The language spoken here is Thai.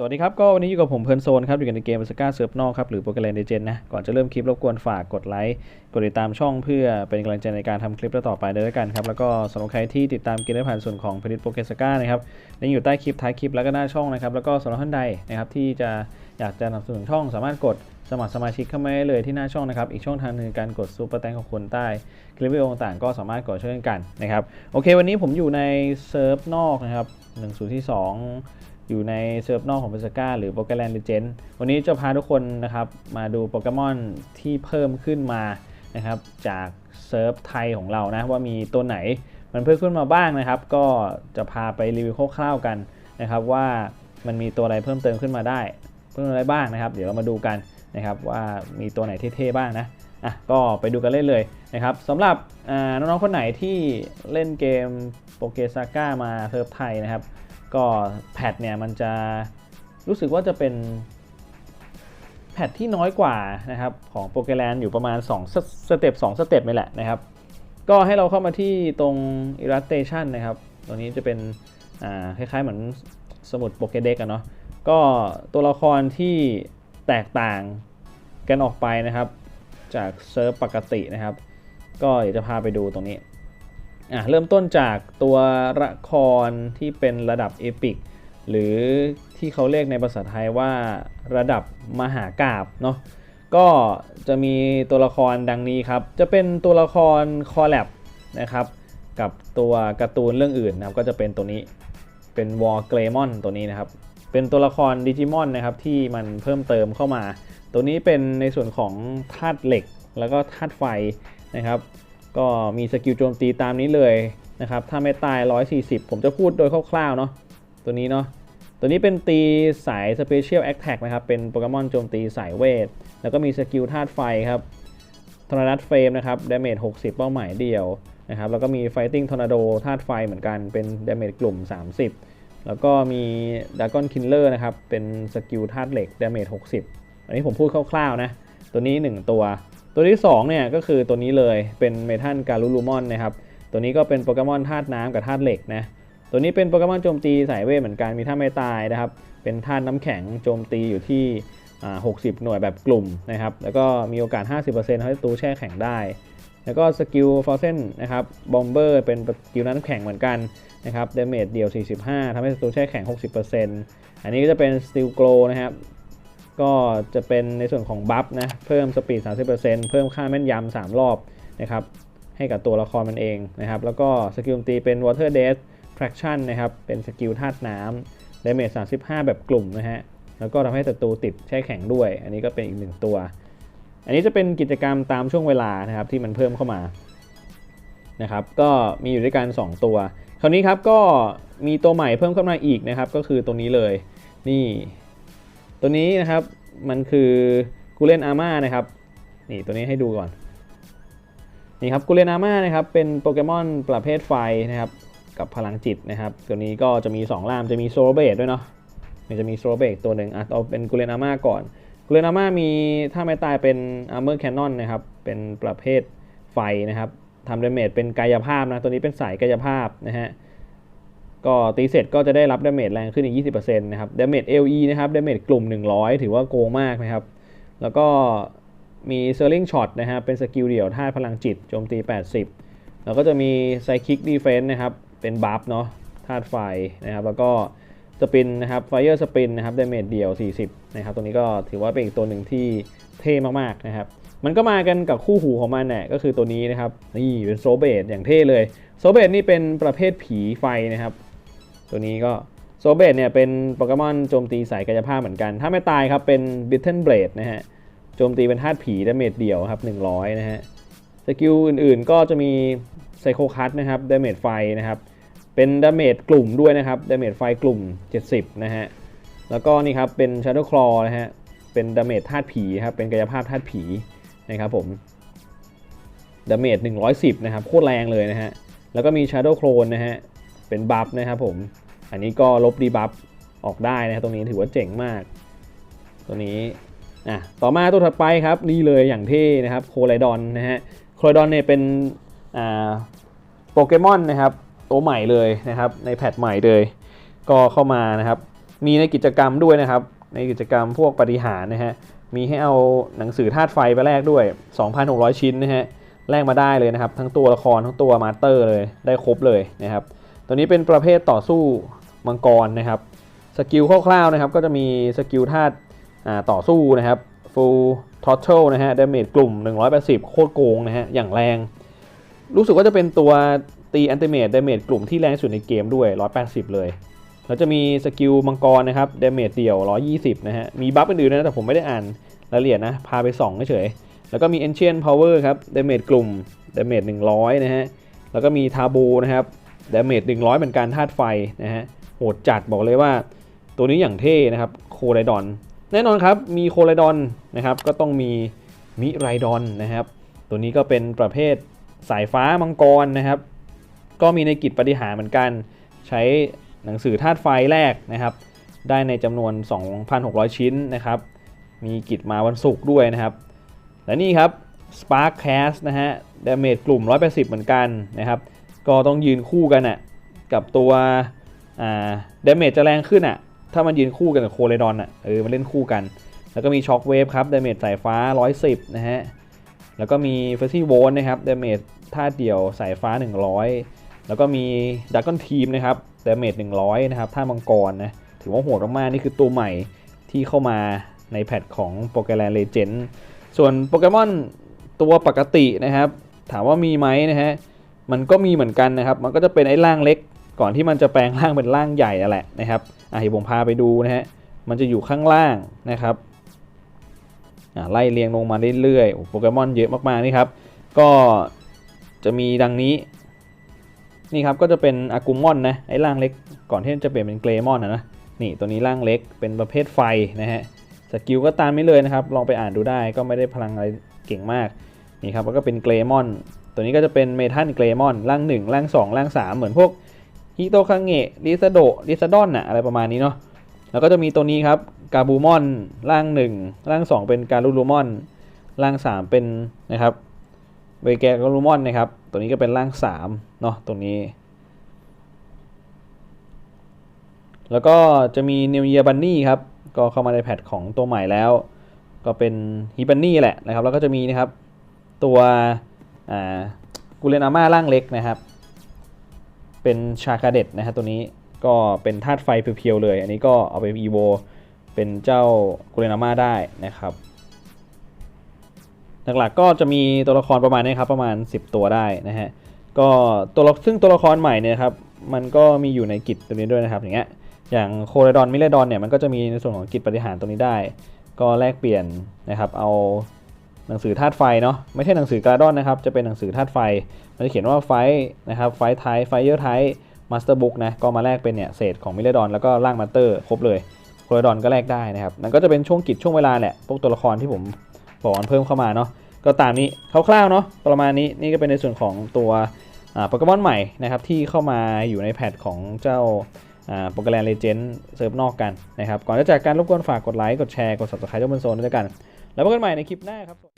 สวัสดีครับ ก็วันนี้อยู่กับผมเพลินโซนครับ อยู่กันในเกมสก้าเซิร์ฟนอกครับ หรือโปรแกรมเดเจนนะ ก่อนจะเริ่มคลิปรบกวนฝากกดไลค์ กดติดตามช่องเพื่อเป็นกำลังใจในการทำคลิปต่อไปด้วยกันครับ แล้วก็สำหรับใครที่ติดตามเกมได้ผ่านส่วนของผลิตโปรแกรมสก้านะครับลิงก์อยู่ใต้คลิปท้ายคลิปแล้วก็หน้าช่องนะครับ แล้วก็สำหรับท่านใดนะครับที่จะอยากจะสนับสนุนช่องสามารถกดสมัครสมาชิกเข้ามาได้เลยที่หน้าช่องนะครับ อีกช่องทางหนึงการกดซูเปอร์แตงของคนใต้ คลิปวิดีโอต่างๆก็สามารถกดช่วยกันนะครับ โอเค วันนี้ผมอยู่ในเซิร์ฟนอกนะครับ1 0ที่2 อยู่ในเซิร์ฟนอกของเบสก้าหรือโปเกแลนด์ e เจนวันนี้จะพาทุกคนนะครับมาดูโปเกมอนที่เพิ่มขึ้นมานะครับจากเซิร์ฟไทยของเรานะว่ามีตัวไหนมันเพิ่มขึ้นมาบ้างนะครับ ก็จะพาไปรีวิวคร่าวๆกันนะครับว่ามันมีตัวอะไรเพิ่มเติมขึ้นมาได้ เพิ่มอะไรบ้างนะครับ เดี๋ยวเรามาดูกันนะครับว่ามีตัวไหนเท่ๆบ้างนะอะก็ไปดูกันเล่นเลยนะครับสำหรับน้องๆคนไหนที่เล่นเกมโปเกซาก้ามาเซิร์ฟไทยนะครับ ก็แพทเนี่ยมันจะรู้สึกว่าจะเป็นแพทที่น้อยกว่านะครับของโปเกแลนอยู่ประมาณ2สสเต็ป2สเต็ปนี่แหละนะครับ ก็ให้เราเข้ามาที่ตรง illustration นะครับ ตัวนี้จะเป็นคล้ายๆเหมือนสมุดโปเกเด็กอะเนาะก็ตัวละครที่แตกต่างกันออกไปนะครับ จากเซิร์ฟปกตินะครับ ก็เดี๋ยวจะพาไปดูตรงนี้ อะเริ่มต้นจากตัวละครที่เป็นระดับเอพิกหรือที่เขาเรียกในภาษาไทยว่าระดับมหากาบเนาะก็จะมีตัวละครดังนี้ครับ จะเป็นตัวละครคอลแลบนะครับ กับตัวการ์ตูนเรื่องอื่นนะครับ ก็จะเป็นตัวนี้เป็นวอร์เกรมอนตัวนี้นะครับ เป็นตัวละครดิจิมอนนะครับที่มันเพิ่มเติมเข้ามา ตัวนี้เป็นในส่วนของธาตุเหล็กแล้วก็ธาตุไฟนะครับ ก็มีสกิลโจมตีตามนี้เลยนะครับ ถ้าไม่ตาย 140 ผมจะพูดโดยคร่าวๆเนาะตัวนี้เนาะตัวนี้เป็นตีสาย Special Attack นะครับ เป็นโปเกมอนโจมตีสายเวท แล้วก็มีสกิลธาตุไฟครับทอร์นัดเฟรมนะครับดาเมจ60 เป้าหมายเดียวนะครับ แล้วก็มี Fighting Tornado ธาตุไฟเหมือนกัน เป็นดาเมจกลุ่ม 30 แล้วก็มี Dragon Killer นะครับ เป็นสกิลธาตุเหล็กดาเมจ60 อันนี้ผมพูดคร่าวๆนะ ตัวนี้ 1 ตัว ตัวที่2เนี่ยก็คือตัวนี้เลยเป็นเมทัลการูลูมอนนะครับ ตัวนี้ก็เป็นโปเกมอนธาตุน้ำกับธาตุเหล็กนะ ตัวนี้เป็นโปเกมอนโจมตีสายเวทเหมือนกันมีท่าไม่ตายนะครับ เป็นธาตุน้ำแข็งโจมตีอยู่ที่ 60 หน่วยแบบกลุ่มนะครับ แล้วก็มีโอกาส 50%ให้ตูแช่แข็งได้ แล้วก็สกิลฟอร์เซนนะครับ บอมเบอร์เป็นสกิลน้ำแข็งเหมือนกันนะครับเดเมจเดียว 45ทำให้ตูแช่แข็ง 60%อันนี้ก็จะเป็นสติลโกลนะครับ ก็จะเป็นในส่วนของบัฟนะเพิ่มสปีด 30%เพิ่มค่าแม่นยำ3รอบนะครับให้กับตัวละครมันเองนะครับแล้วก็สกิลตีเป็น Water Death Traction นะครับเป็นสกิลธาตุน้ำ Damage 35 แบบกลุ่มนะฮะแล้วก็ทำให้ศัตรูติดแช่แข็งด้วย อันนี้ก็เป็นอีกหนึ่งตัว อันนี้จะเป็นกิจกรรมตามช่วงเวลานะครับที่มันเพิ่มเข้ามานะครับก็มีอยู่ด้วยกัน 2 ตัว คราวนี้ครับก็มีตัวใหม่เพิ่มเข้ามาอีกนะครับก็คือตัวนี้เลยนี่ ตัวนี้นะครับมันคือกูเลนอาม่านะครับนี่ตัวนี้ให้ดูก่อนนี่ครับกูเลนอาม่านะครับเป็นโปเกมอนประเภทไฟนะครับกับพลังจิตนะครับ ตัวนี้ก็จะมี 2 ล่ามจะมีโซโลเบดด้วยเนาะมันจะมีโซโลเบดตัวหนึ่งอะเอาเป็นกูเลนอาม่าก่อนกูเลนอาม่ามีถ้าไม่ตายเป็นอาร์เมอร์แคนนอนนะครับเป็นประเภทไฟนะครับทำเดเมจเป็นกายภาพนะตัวนี้เป็นสายกายภาพนะฮะ ก็ตีเสร็จก็จะได้รับดาเมจแรงขึ้นอีก 20%นะครับดาเมจ LE นะครับดาเมจกลุ่ม 100 ถือว่าโกงมากนะครับ แล้วก็มีเซอร์ลิงช็อตนะครับเป็นสกิลเดี่ยวท่าพลังจิตโจมตี 80 แล้วก็จะมีไซคิกดีเฟนส์นะครับ เป็นบัฟเนาะธาตุไฟนะครับ แล้วก็สปินนะครับไฟเออร์สปินนะครับดาเมจเดี่ยว 40 นะครับตรงนี้ก็ถือว่าเป็นอีกตัวหนึ่งที่เท่มากๆนะครับ มันก็มากันกับคู่หูของมันเนี่ยก็คือตัวนี้นะครับ นี่เป็นโซเบตอย่างเท่เลยโซเบตนี่เป็นประเภทผีไฟนะครับ ตัวนี้ก็โซเบตเนี่ยเป็นโปเกมอนโจมตีสายกายภาพเหมือนกัน ถ้าไม่ตายครับเป็นบิทเทนเบรดนะฮะ โจมตีเป็นธาตุผีดาเมจเดี่ยวครับ 100 นะฮะ สกิลอื่นๆก็จะมีไซโคคัตนะครับดาเมจไฟนะครับ เป็นดาเมจกลุ่มด้วยนะครับดาเมจไฟกลุ่ม 70 นะฮะ แล้วก็นี่ครับเป็น Shadow Claw นะฮะ เป็นดาเมจธาตุผีครับ เป็นกายภาพธาตุผีนะครับผมดาเมจ110 นะครับ โคตรแรงเลยนะฮะ แล้วก็มี Shadow Clone นะฮะ เป็นบัฟนะครับผมอันนี้ก็ลบดีบัฟออกได้นะครับตรงนี้ถือว่าเจ๋งมาก ตัวนี้อะต่อมาตัวถัดไปครับนี่เลยอย่างเท่นะครับโคไลดอนนะฮะโคไลดอนเนี่ยเป็นอ่าโปเกมอนนะครับตัวใหม่เลยนะครับในแพทใหม่เลยก็เข้ามานะครับมีในกิจกรรมด้วยนะครับ ในกิจกรรมพวกปฏิหารนะฮะมีให้เอาหนังสือธาตุไฟไปแลกด้วย 2,600 ชิ้นนะฮะแลกมาได้เลยนะครับ ทั้งตัวละครทั้งตัวมาสเตอร์เลยได้ครบเลยนะครับ ตัวนี้เป็นประเภทต่อสู้มังกรนะครับสกิลคร่าวๆนะครับก็จะมีสกิลธาตุอ่าต่อสู้นะครับ full throttle นะฮะ damage กลุ่ม 180 โคตรโกงนะฮะ อย่างแรง รู้สึกว่าจะเป็นตัวตีอันติเมต damage กลุ่มที่แรงสุดในเกมด้วย 180 เลย แล้วจะมีสกิลมังกรนะครับ damage เดี่ยว 120 นะฮะ มีบัฟอื่นๆนะแต่ผมไม่ได้อ่านรายละเอียดนะ พาไปสองเฉย แล้วก็มี ancient power ครับ damage กลุ่ม damage 100 นะฮะ แล้วก็มีทาบูนะครับ damage 100 เหมือนกันธาตุไฟนะฮะโหดจัดบอกเลยว่า ตัวนี้อย่างเท่นะครับโคไรดอน แน่นอนครับมีโคไรดอนนะครับก็ต้องมีมิไรดอนนะครับ ตัวนี้ก็เป็นประเภทสายฟ้ามังกรนะครับ ก็มีในกิจปฏิหาร์เหมือนกัน ใช้หนังสือธาตุไฟแรกนะครับ ได้ในจำนวน 2,600 ชิ้นนะครับ มีกิจมาวันศุกร์ด้วยนะครับ และนี่ครับ Spark Cast นะฮะ Damage กลุ่ม 180 เหมือนกันนะครับ ก็ต้องยืนคู่กันอะกับตัวอ่า Damage จะแรงขึ้นอะถ้ามันยืนคู่กันกับโคเรดอนอะเออมันเล่นคู่กัน แล้วก็มี Shock Wave ครับ Damage สายฟ้า 110 นะฮะ แล้วก็มี f e r c y v o l นะครับ Damage ท่าเดี่ยวสายฟ้า 100 แล้วก็มี Dragon Team นะครับ Damage 100 นะครับท่ามังกรนะถือว่าโหดมากๆนี่คือตัวใหม่ที่เข้ามาในแพทของโปเกมอนเลเจนด์ส่วนโปเกมอนตัวปกตินะครับ ถามว่ามีไหมนะฮะ มันก็มีเหมือนกันนะครับ มันก็จะเป็นไอ้ร่างเล็ก ก่อนที่มันจะแปลงร่างเป็นร่างใหญ่นั่นแหละนะครับอะเดี๋ยวผมพาไปดูนะฮะ มันจะอยู่ข้างล่างนะครับอะไล่เรียงลงมาเรื่อยๆโอ้โปเกมอนเยอะมากๆนี่ครับ ก็จะมีดังนี้ นี่ครับก็จะเป็นอากุมอนนะ ไอ้ร่างเล็ก ก่อนที่จะเปลี่ยนเป็นเกรมอนนะนะ นี่ตัวนี้ร่างเล็ก เป็นประเภทไฟนะฮะ สกิลก็ตามนี้เลยนะครับ ลองไปอ่านดูได้ ก็ไม่ได้พลังอะไรเก่งมาก นี่ครับ แล้วก็เป็นเกรมอน ตัวนี้ก็จะเป็นเมทัลเกรมอนร่างหนึ่งร่างสองร่างสามเหมือนพวกฮิโตคังเงะลิซาโดลิซาดอนอะอะไรประมาณนี้เนาะแล้วก็จะมีตัวนี้ครับกาบูมอนร่างหนึ่งร่างสองเป็นการูลูมอนร่างสามเป็นนะครับเวแกการูมอนนะครับ ตัวนี้ก็เป็นร่างสามเนาะตรงนี้ แล้วก็จะมี New Year Bunny ครับก็เข้ามาในแพทของตัวใหม่แล้ว ก็เป็นฮิบันนี่แหละนะครับ แล้วก็จะมีนะครับตัว กูเรนอาม่าร่างเล็กนะครับ เป็นชาคาเดตนะฮะตัวนี้ก็เป็นธาตุไฟเพียวๆเลย อันนี้ก็เอาไปอีโวเป็นเจ้ากูเรนอาม่าได้นะครับ หลักๆก็จะมีตัวละครประมาณนี้ครับประมาณ 10 ตัวได้นะฮะก็ตัวละซึ่งตัวละครใหม่เนี่ยครับมันก็มีอยู่ในกิจตัวนี้ด้วยนะครับอย่างเงี้ยอย่างโคเรดอนมิเลดอนเนี่ยมันก็จะมีในส่วนของกิจปฏิหารตรงนี้ได้ ก็แลกเปลี่ยนนะครับเอา หนังสือธาตุไฟเนาะไม่ใช่หนังสือกราดอนนะครับ จะเป็นหนังสือธาตุไฟ มันจะเขียนว่าไฟนะครับไฟไทไฟเยอร์ไทมาสเตอร์บุ๊กนะก็มาแลกเป็นเนี่ยเศษของมิเลดอนแล้วก็ร่างมาสเตอร์ครบเลยโคเรดอนก็แลกได้นะครับนั่นก็จะเป็นช่วงกิจช่วงเวลาแหละพวกตัวละครที่ผมบอกมันเพิ่มเข้ามาเนาะก็ตามนี้คร่าวๆเนาะประมาณนี้นี่ก็เป็นในส่วนของตัวโปเกมอนใหม่นะครับที่เข้ามาอยู่ในแพทของเจ้าโปรแกรมเลเจนด์เซิร์ฟนอกกันนะครับก่อนจะจากการรบกวนฝากกดไลค์กดแชร์กด subscribe เจ้าบนโซนด้วยกัน แล้วพบกันใหม่ในคลิปหน้าครับ